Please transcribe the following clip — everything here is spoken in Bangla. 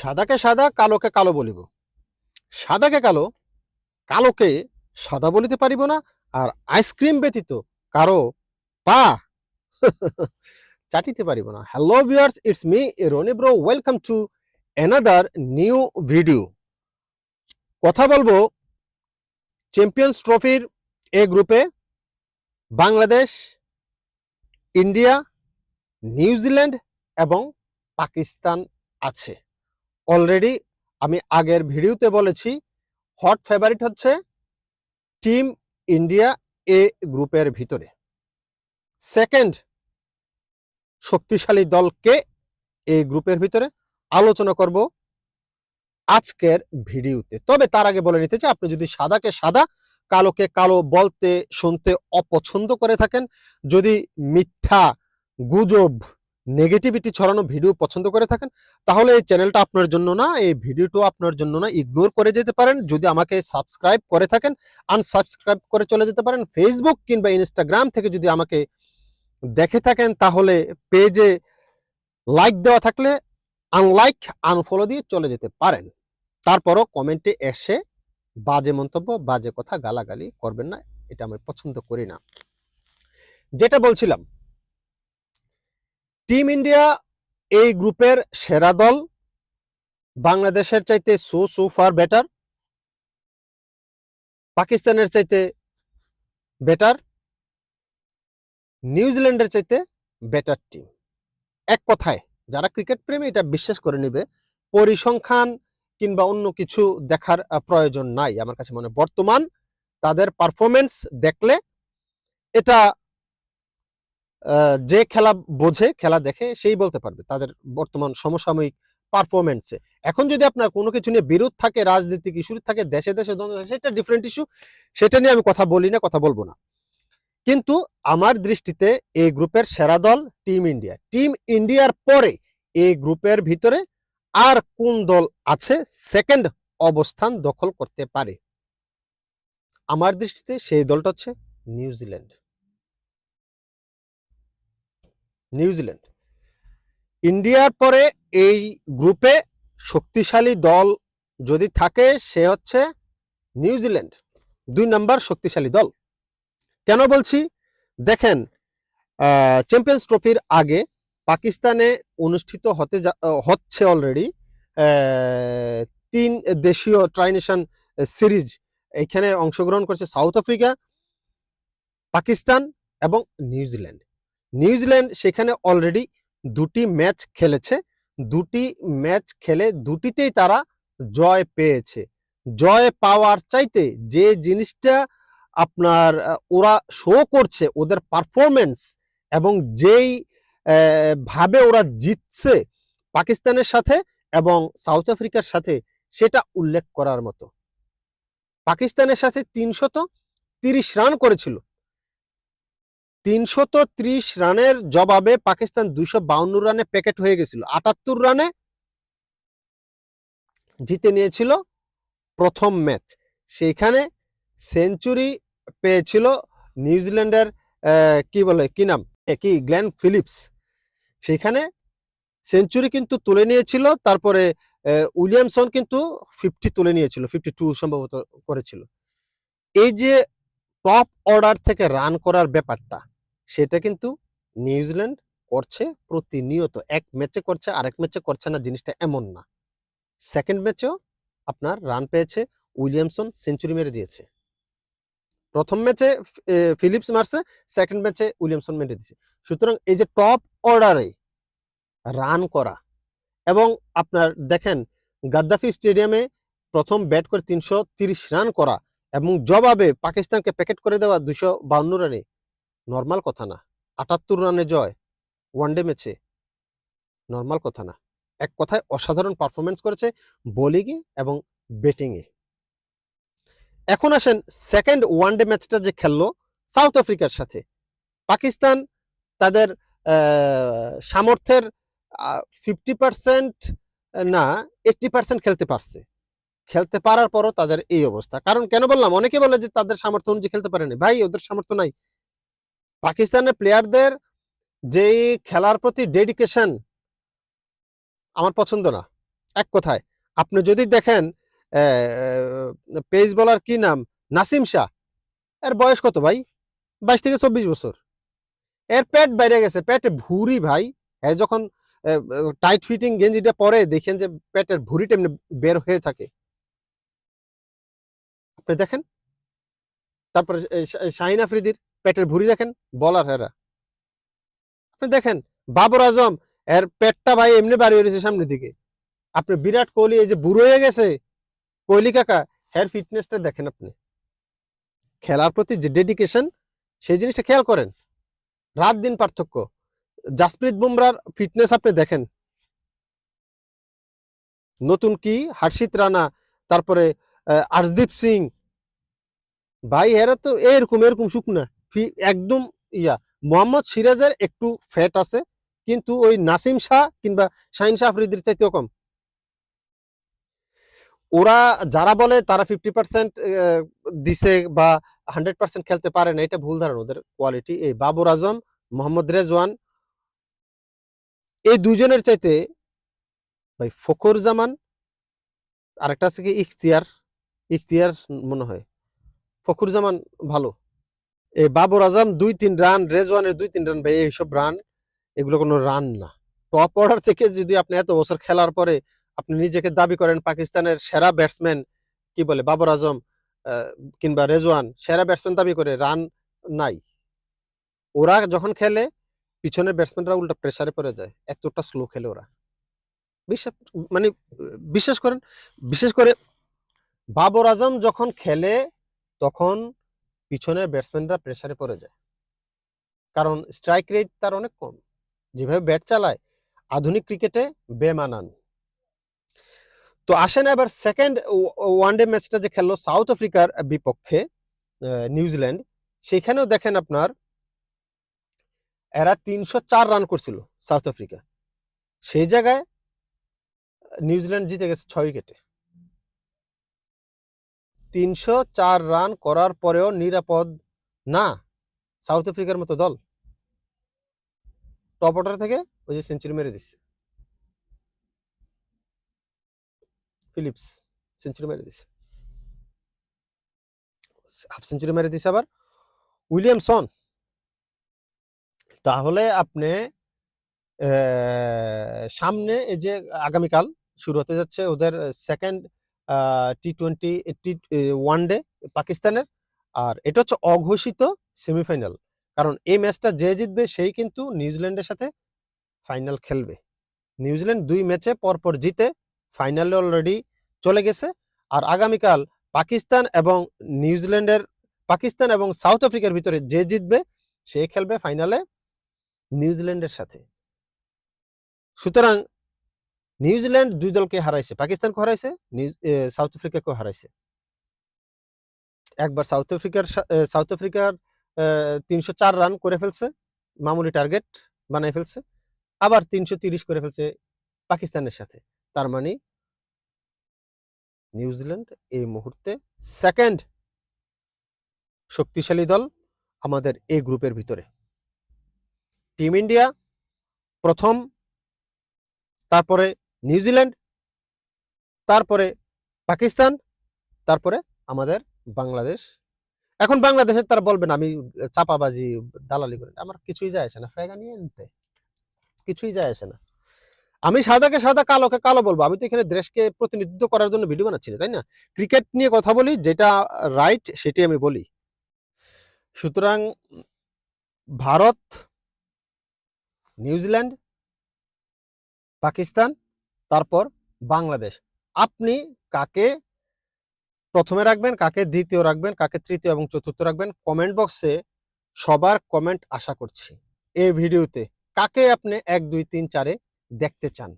সাদাকে সাদা, কালোকে কালো বলিব। সাদাকে কালো, কালোকে সাদা বলিতে পারিব না, আর আইসক্রিম ব্যতীত কারও পা চাটিতে পারিব না। Hello viewers, it's me Rony bro, welcome to another new video. কথা বলব চ্যাম্পিয়ন্স ট্রফির এ গ্রুপে, বাংলাদেশ, ইন্ডিয়া, নিউজিল্যান্ড এবং পাকিস্তান আছে। অলরেডি আমি আগের ভিডিওতে বলেছি হট ফেভারিট হচ্ছে টিম ইন্ডিয়া এ গ্রুপের ভিতরে। সেকেন্ড শক্তিশালী দলকে এই গ্রুপের ভিতরে? আলোচনা করব আজকের ভিডিওতে। তবে তার আগে বলে নিতে চাই, আপনি যদি সাদাকে সাদা, কালোকে কালো বলতে, শুনতে অপছন্দ করে থাকেন, যদি মিথ্যা, গুজব নেগেটিভিটি ছড়ানো ভিডিও পছন্দ করে থাকেন, তাহলে এই চ্যানেলটা আপনার জন্য না, এই ভিডিওটাও আপনার জন্য না ইগনোর করে যেতে পারেন। যদি আমাকে সাবস্ক্রাইব করে থাকেন আনসাবস্ক্রাইব করে চলে যেতে পারেন ফেসবুক কিংবা ইনস্টাগ্রাম থেকে যদি আমাকে দেখে থাকেন, তাহলে পেজে লাইক দেওয়া থাকলে আনলাইক আনফলো দিয়ে চলে যেতে পারেন। তারপরও কমেন্টে এসে বাজে মন্তব্য, বাজে কথা, গালাগালি করবেন না, এটা আমি পছন্দ করি না। যেটা বলছিলাম টিম ইন্ডিয়া এই গ্রুপের সেরা দল। বাংলাদেশের চাইতে সো সো ফার বেটার পাকিস্তানের চাইতে বেটার নিউজিল্যান্ডের চাইতে বেটার টিম এক কথায়, যারা ক্রিকেট প্রেমী, এটা বিশ্বাস করে নিবে, পরিসংখ্যান কিংবা অন্য কিছু দেখার প্রয়োজন নাই। আমার কাছে মনে। বর্তমান তাদের পারফরমেন্স দেখলে এটা যে খেলা বোঝে, খেলা দেখে, সেই বলতে পারবে তাদের বর্তমান সমসাময়িক পারফরমেন্সে এখন যদি আপনার কোনো কিছু নিয়ে বিরোধ থাকে, রাজনীতিক ইস্যু থাকে, দেশে দেশে দ্বন্দ্ব সেটা ডিফারেন্ট ইস্যু সেটা নিয়ে আমি কথা বলি না, কথা বলব না। কিন্তু আমার দৃষ্টিতে এই গ্রুপের সেরা দল টিম ইন্ডিয়া টিম ইন্ডিয়ার পরে এই গ্রুপের ভিতরে আর কোন দল আছে সেকেন্ড অবস্থান দখল করতে পারে? আমার দৃষ্টিতে সেই দলটা হচ্ছে নিউজিল্যান্ড নিউজিল্যান্ড ইন্ডিয়ার পরে এই গ্রুপে শক্তিশালী দল যদি থাকে, সে হচ্ছে নিউজিল্যান্ড দুই নাম্বার শক্তিশালী দল। কেন বলছি? দেখেন চ্যাম্পিয়ন্স ট্রফির আগে পাকিস্তানে অনুষ্ঠিত হতে হচ্ছে অলরেডি তিন দেশীয় ট্রাইনেশন সিরিজ এখানে অংশগ্রহণ করছে সাউথ আফ্রিকা পাকিস্তান এবং নিউজিল্যান্ড নিউজিল্যান্ড সেখানে অলরেডি দুটি ম্যাচ খেলেছে। দুটি ম্যাচ খেলে দুটিতেই তারা জয় পেয়েছে। জয় পাওয়ার চাইতে যে জিনিসটা আপনার ওরা শো করছে, ওদের পারফরমেন্স এবং যেই ভাবে ওরা জিতছে পাকিস্তানের সাথে এবং সাউথ আফ্রিকার সাথে, সেটা উল্লেখ করার মতো। পাকিস্তানের সাথে তিনশত তিরিশ রান করেছিল। তিনশত ত্রিশ রানের জবাবে পাকিস্তান দুইশো রানে প্যাকেট হয়ে গেছিল। আটাত্তর রানে জিতে নিয়েছিল প্রথম ম্যাচ। সেইখানে সেঞ্চুরি পেয়েছিল নিউজিল্যান্ডের কি বলে, কি নাম? কি গ্ল্যান ফিলিপস। সেইখানে সেঞ্চুরি কিন্তু তুলে নিয়েছিল, তারপরে উইলিয়ামসন কিন্তু ফিফটি তুলে নিয়েছিল, ফিফটি টু সম্ভবত করেছিল। এই যে টপ অর্ডার থেকে রান করার ব্যাপারটা সেটা কিন্তু নিউজিল্যান্ড করছে প্রতিনিয়ত। এক ম্যাচে করছে, আরেক ম্যাচে করছে না, জিনিসটা এমন না। সেকেন্ড ম্যাচেও আপনার রান পেয়েছে, উইলিয়ামসন সেঞ্চুরি মেরে দিয়েছে। প্রথম ম্যাচে ফিলিপস মারছে সেকেন্ড ম্যাচে উইলিয়ামসন মেরে দিয়েছে। সুতরাং এই যে টপ অর্ডারে রান করা এবং আপনার দেখেন, গাদ্দাফি স্টেডিয়ামে প্রথম ব্যাট করে তিনশো রান করা এবং জবাবে পাকিস্তানকে প্যাকেট করে দেওয়া দুশো বাউন্ন রানে নর্মাল কথা না। আটাত্তর রানে জয় ওয়ানডে ম্যাচে নর্মাল কথা না। এক কথায় অসাধারণ পারফরমেন্স করেছে বোলিংয়ে এবং ব্যাটিংয়ে এখন আসেন সেকেন্ড ওয়ানডে ম্যাচটা যে খেললো সাউথ আফ্রিকার সাথে। পাকিস্তান তাদের সামর্থ্যের ফিফটি পার্সেন্ট না এইটটি পার্সেন্ট খেলতে পারছে। খেলতে পারার পরও তাদের এই অবস্থা। কারণ কেন বললাম? অনেকে বলে যে তাদের সামর্থ্য অনুযায়ী খেলতে পারেনি। ভাই, ওদের সামর্থ্য নাই। পাকিস্তানের প্লেয়ারদের যেই খেলার প্রতি ডেডিকেশন আমার পছন্দ না। এক কথায়, আপনি যদি দেখেন পেস বলার কি নাম? নাসিম শাহ। এর বয়স কত ভাই? বাইশ থেকে চব্বিশ বছর। এর পেট বাইরে গেছে। পেটে ভুরি ভাই। এ, যখন টাইট ফিটিং গেঞ্জিটা পরে দেখেন যে পেটের ভুঁড়িটা এমনি বের হয়ে থাকে। আপনি দেখেন? তারপরে শাহিন আফ্রিদির পেটের ভুঁড়ি দেখেন, বলার এরা আপনি দেখেন, বাবর আজম, এর পেটটা ভাই এমনি বাড়ি হয়েছে সামনের দিকে। আপনি বিরাট কোহলি, এই যে বুড়ো হয়ে গেছে, কোহলি কাকা হেয়ার ফিটনেসটা দেখেন আপনি। খেলার প্রতি যে ডেডিকেশন সেই জিনিসটা খেয়াল করেন। রাত দিন পার্থক্য। জাসপ্রীত বুমরার ফিটনেস আপনি দেখেন। নতুন কি? হর্ষিত রানা, তারপরে আর্শদীপ সিং। ভাই এরা তো এরকম এরকম শুকনা একদম ইয়া। মোহাম্মদ সিরাজের একটু ফ্যাট আছে, কিন্তু ওই নাসিম শাহ কিংবা শাহিন শাহ আফ্রিদির চাইতেও কম। ওরা যারা বলে তারা ফিফটি পার্সেন্ট দিছে বা হান্ড্রেড পার্সেন্ট খেলতে পারে না, এটা ভুল ধারণা ওদের কোয়ালিটি এই বাবর আজম, মোহাম্মদ রেজওয়ান, এই দুজনের চাইতে ভাই ফখর জামান আরেকটা আছে কি, ইখতিয়ার ইখতিয়ার মনে হয়। ফখর জামান ভালো। এই বাবর আজম দুই তিন রান, রেজওয়ানের দুই তিন রান, ভাই, এইসব রান, এগুলো কোনো রান না। টপ অর্ডার থেকে যদি আপনি এত বছর খেলার পরে আপনি নিজেকে দাবি করেন পাকিস্তানের সেরা ব্যাটসম্যান কি বলে, বাবর আজম কিংবা রেজওয়ান, সেরা ব্যাটসম্যান দাবি করে রান নাই। ওরা যখন খেলে, পিছনের ব্যাটসম্যানরা উল্টা প্রেসারে পড়ে যায়, এতটা স্লো খেলে ওরা। বিশ্বাস মানে বিশ্বাস করেন, বিশেষ করে বাবর আজম যখন খেলে, তখন পিছনের ব্যাটসম্যানরা প্রেসারে পড়ে যায়। কারণ স্ট্রাইক রেট তার অনেক কম। যেভাবে ব্যাট চালায়, আধুনিক ক্রিকেটে বেমানান। তো আসেন এবার সেকেন্ড ওয়ানডে ম্যাচটা যে খেললো সাউথ আফ্রিকার বিপক্ষে নিউজিল্যান্ড সেখানেও দেখেন আপনার, এরা তিনশো চার রান করছিল সাউথ আফ্রিকা সেই জায়গায় নিউজিল্যান্ড জিতে গেছে ছয় উইকেটে তিনশো চার রান করার পরেও নিরাপদ না সাউথ আফ্রিকার মতো দল। টপ অর্ডার থেকে ওই যে সেঞ্চুরি মেরে দিচ্ছে। ফিলিপস, সেঞ্চুরি মেরে দিচ্ছে। হাফ সেঞ্চুরি মেরে দিচ্ছে আবার উইলিয়ামসন। তাহলে আপনি সামনে এই যে আগামীকাল শুরু হতে যাচ্ছে ওদের second T twenty T one day পাকিস্তানের। আর এটা হচ্ছে অঘোষিত সেমিফাইনাল কারণ এই ম্যাচটা যে জিতবে, সেই কিন্তু নিউজিল্যান্ডের সাথে ফাইনাল খেলবে। নিউজিল্যান্ড দুই ম্যাচে পরপর জিতে ফাইনালে অলরেডি চলে গেছে। আর আগামীকাল পাকিস্তান এবং নিউজিল্যান্ডের পাকিস্তান এবং সাউথ আফ্রিকার ভিতরে যে জিতবে, সে খেলবে ফাইনালে নিউজিল্যান্ডের সাথে। সুতরাং নিউজিল্যান্ড দুই দলকে হারাইছে। পাকিস্তানকে হারাইছে সাউথ আফ্রিকাকেও হারাইছে। একবার সাউথ আফ্রিকার সাউথ আফ্রিকার তিনশো চার রান করে ফেলছে, মামুলি টার্গেট বানাই ফেলছে, আবার তিনশো তিরিশ করে ফেলছে পাকিস্তানের সাথে। তার মানে নিউজিল্যান্ড এই মুহূর্তে সেকেন্ড শক্তিশালী দল আমাদের এই গ্রুপের ভিতরে। টিম ইন্ডিয়া প্রথম, তারপরে নিউজিল্যান্ড তারপরে পাকিস্তান তারপরে আমাদের বাংলাদেশ এখন বাংলাদেশের তারা বলবেন আমি চাপাবাজি, দালালি করি আমার কিছুই যায় আসে না ফ্রেগা নিয়ে নিতে কিছুই যায় আসে না। আমি সাদাকে সাদা, কালোকে কালো বলব। আমি তো এখানে দেশকে প্রতিনিধিত্ব করার জন্য ভিডিও বানাচ্ছি না, তাই না? ক্রিকেট নিয়ে কথা বলি, যেটা রাইট সেটাই আমি বলি। সুতরাং ভারত নিউজিল্যান্ড পাকিস্তান তারপর বাংলাদেশ। আপনি কাকে প্রথমে রাখবেন, কাকে দ্বিতীয় রাখবেন, কাকে তৃতীয় এবং চতুর্থ রাখবেন কমেন্ট বক্সে সবার কমেন্ট আশা করছি। এই ভিডিওতে কাকে আপনি এক, দুই, তিন, চারে দেখতে চান?